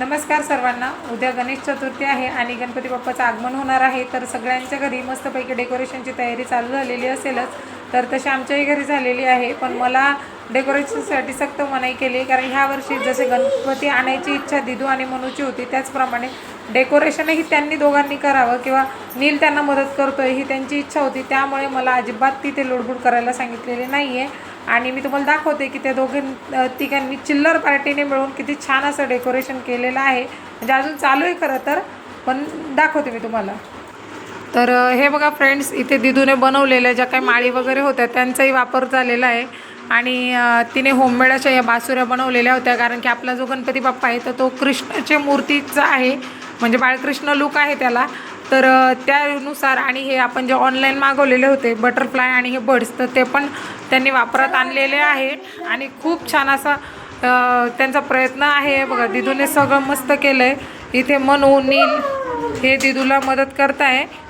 नमस्कार सर्वांना. उद्या गणेश चतुर्थी आहे आणि गणपती बाप्पाचं आगमन होणार आहे. तर सगळ्यांच्या घरी मस्तपैकी डेकोरेशनची तयारी चालू झालेली असेलच. तर तशी आमच्याही घरी झालेली आहे. पण मला डेकोरेशनसाठी सक्त मनाई केली कारण ह्या वर्षी जसे गणपती आणायची इच्छा दिदू आणि मनूची होती त्याचप्रमाणे डेकोरेशनही त्यांनी दोघांनी करावं किंवा नील त्यांना मदत करतोय ही त्यांची इच्छा होती. त्यामुळे मला अजिबात तिथे लुडबुड करायला सांगितलेली नाही आहे आणि मी तुम्हाला दाखवते की त्या दोघे तिघांनी चिल्लर पार्टीने मिळून किती छान असं डेकोरेशन केलेलं आहे. म्हणजे अजून चालू आहे खरं तर पण दाखवते मी तुम्हाला. तर हे बघा फ्रेंड्स इथे दिदूने बनवलेल्या ज्या काही माळी वगैरे होत्या त्यांचाही वापर झालेला आहे. आणि तिने होममेड अशा या बासुऱ्या बनवलेल्या होत्या कारण की आपला जो गणपती बाप्पा आहे तर तो कृष्णाच्या मूर्तीचा आहे. म्हणजे बाळकृष्ण लुक आहे त्याला. तर त्यानुसार आणि हे आपण जे ऑनलाईन मागवलेले होते बटरफ्लाय आणि हे बर्ड्स तर ते पण त्यांनी वापरात आणलेले आहे आणि खूप छान असा त्यांचा प्रयत्न आहे. बघा दिदूने सगळं मस्त केलं आहे इथे मनू नील हे दिदूला मदत करत आहे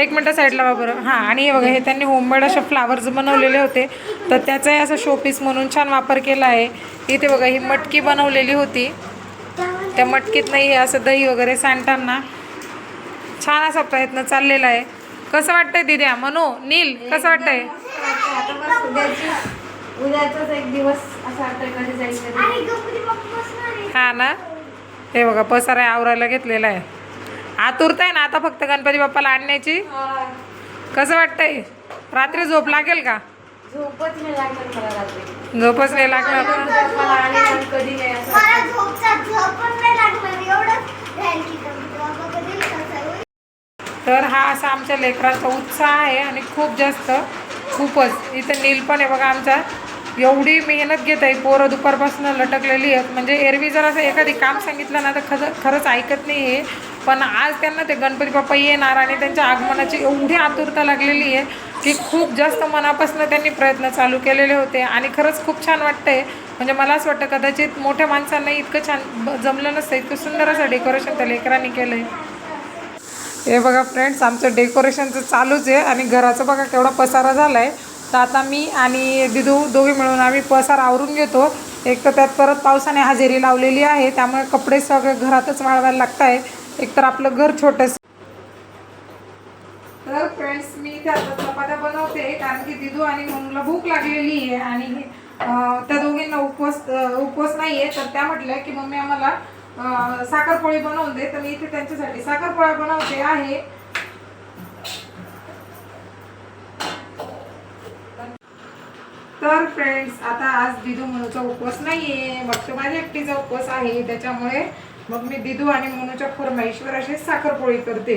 एक मिनटं साईडला वापर बरं. हां आणि हे बघा हे त्यांनी होममेड असे फ्लावर्स बनवलेले होते. तर त्याचाही असं शोपीस म्हणून छान वापर केला आहे. इथे बघा ही मटकी बनवलेली होती. त्या मटकीत नाही हे असं दही वगैरे सांडताना छान असा प्रयत्न चाललेला आहे. कसं वाटतंय दिद्या? मनू नील कसं वाटतंय? आता बस उद्याची उद्याचाच एक दिवस असं वाटतंय कधी जाईल कधी हा ना? हे बघा पसारा आवरायला घेतलेला आहे. आतुरता आहे ना आता फक्त गणपती बाप्पाला आणण्याची? कसं वाटतंय? रात्री झोप लागेल का? झोपच नाही लागणार मला रात्री. झोपच नाही लागणार. कधी नाही? तर हा असा आमच्या लेकरांचा उत्साह आहे आणि खूप जास्त. खूपच. इथं नील पण आहे बघा आमचा. एवढी मेहनत घेत आहे. पोरं दुपारपासून लटकलेली आहेत. म्हणजे एरवी जर असं एखादी काम सांगितलं ना तर खरं खरंच ऐकत नाही आहे पण आज त्यांना ते गणपती बाप्पा येणार आणि त्यांच्या आगमनाची एवढी आतुरता लागलेली आहे की खूप जास्त मनापासून त्यांनी प्रयत्न चालू केलेले होते. आणि खरंच खूप छान वाटतंय. म्हणजे मला असं वाटतं कदाचित मोठ्या माणसांना इतकं छान जमलं नसतं. इतकं सुंदर असं डेकोरेशन त्या लेकरांनी केलं आहे हे बघा फ्रेंड्स आमचं डेकोरेशनचं चालूच आहे आणि घराचं बघा केवढा पसारा झाला आहे तर आता मी आणि दिदू दोघे मिळून आम्ही पसारा आवरून घेतो. एक तर त्यात परत पावसाने हजेरी लावलेली आहे त्यामुळे कपडे सगळे घरातच वाळवायला लागत आहे एक तर आपलं घर छोटंसं. तर फ्रेंड्स मी इथे आता चपात्या बनवते कारण की दिदू आणि मनुला भूक लागलेली आहे आणि त्या दोघींना उपवास उपवास नाही आहे तर त्या म्हटल्या की मम्मी आम्हाला साखरपोळी बनवून दे. तर मी इथे त्यांच्यासाठी साखरपोळा बनवते आहे. तर फ्रेंड्स आता आज दिदू मनूचा उपवास नाहीये. फक्त माझ्या एकटीचा उपवास आहे. त्याच्यामुळे मग मी दिदू आणि मनूच्या फरमाईश्वर अशी साखरपोळी करते.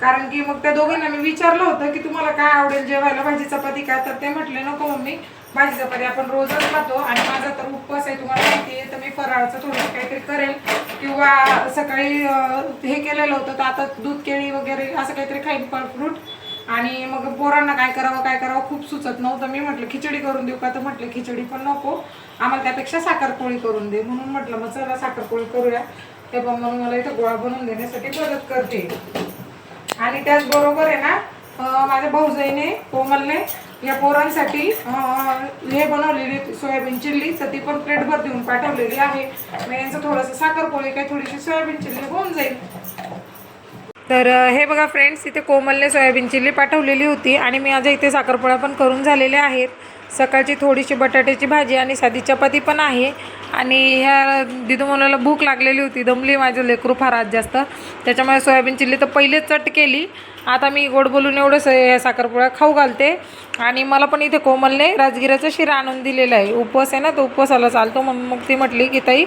कारण की मग त्या दोघांना मी विचारलं होतं की तुम्हाला काय आवडेल जेवायला? भाजी चपाती काय तर ते म्हटले नको मम्मी भाजी चपाती आपण रोजच खातो आणि माझा तर उपवास आहे तुम्हाला माहिती आहे. तर मी फराळाचं थोडंसं काहीतरी करेल. किंवा सकाळी हे केलेलं होतं तर आता दूध केळी वगैरे असं काहीतरी खाईन फळ फ्रूट आणि मग पोरांना काय करावं काय करावं खूप सुचत नव्हतं. मी म्हटलं खिचडी करून देऊ का? तर म्हटलं खिचडी पण नको. आम्हाला त्यापेक्षा साखरपोळी करून दे. म्हणून म्हटलं मग चला साखरपोळी करूया. ते पण म्हणून मला इथं गोळा बनवून देण्यासाठी मदत करते. आणि त्याचबरोबर आहे ना माझ्या भाऊजाईने कोमलने या पोरांसाठी हे बनवलेली सोयाबीन चिल्ली तर ती पण प्लेटभर देऊन पाठवलेली आहे. मग यांचं थोडंसं साखरपोळी काय थोडीशी सोयाबीन चिल्ली होऊन जाईल. तर हे बघा फ्रेंड्स इथे कोमलने सोयाबीन चिल्ली पाठवलेली होती आणि मी माझ्या इथे साखरपोळ्या पण करून झालेल्या आहेत. सकाळची थोडीशी बटाट्याची भाजी आणि साधी चपाती पण आहे. आणि ह्या दिदू मुलाला भूक लागलेली होती दमली माझं लेकरू फार आज जास्त. त्याच्यामुळे सोयाबीन चिल्ली तर पहिलेच चट केली. आता मी गोड बोलून एवढंच ह्या साखरपुळ्या खाऊ घालते. आणि मला पण इथे कोमलने राजगिराचा शिरा आणून दिलेला आहे. उपवास आहे ना तो उपवासाला चालतो मग मग ती म्हटली की ताई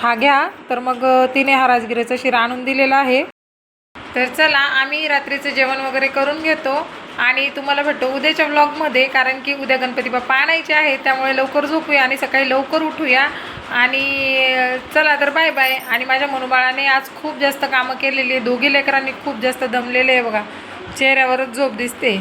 हा घ्या. तर मग तिने हा राजगिराचा शिरा आणून दिलेला आहे. तर चला आम्ही रात्रीचं जेवण वगैरे करून घेतो. आणि तुम्हाला भेटतो उद्याच्या व्लॉगमध्ये कारण की उद्या गणपती बाप्पा आणायचे आहे त्यामुळे लवकर झोपूया आणि सकाळी लवकर उठूया. आणि चला तर बाय बाय आणि माझ्या मनुबाळाने आज खूप जास्त कामं केलेली आहे दोघी लेकरांनी खूप जास्त दमलेले आहे बघा. चेहऱ्यावरच झोप दिसते.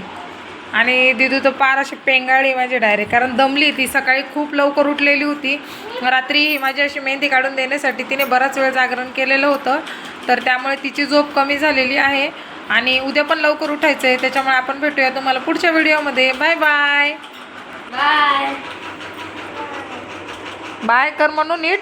आणि दिदू तर पार अशी पेंगाळी माझी डायरेक्ट कारण दमली ती. सकाळी खूप लवकर उठलेली होती. रात्री माझी अशी मेहंदी काढून देण्यासाठी तिने बराच वेळ जागरण केलेलं होतं. तर त्यामुळे तिची झोप कमी झालेली आहे. आणि उद्या पण लवकर उठायचं आहे त्याच्यामुळे आपण भेटूया तुम्हाला पुढच्या व्हिडिओमध्ये. Bye bye. बाय. बाय कर म्हणून नीट.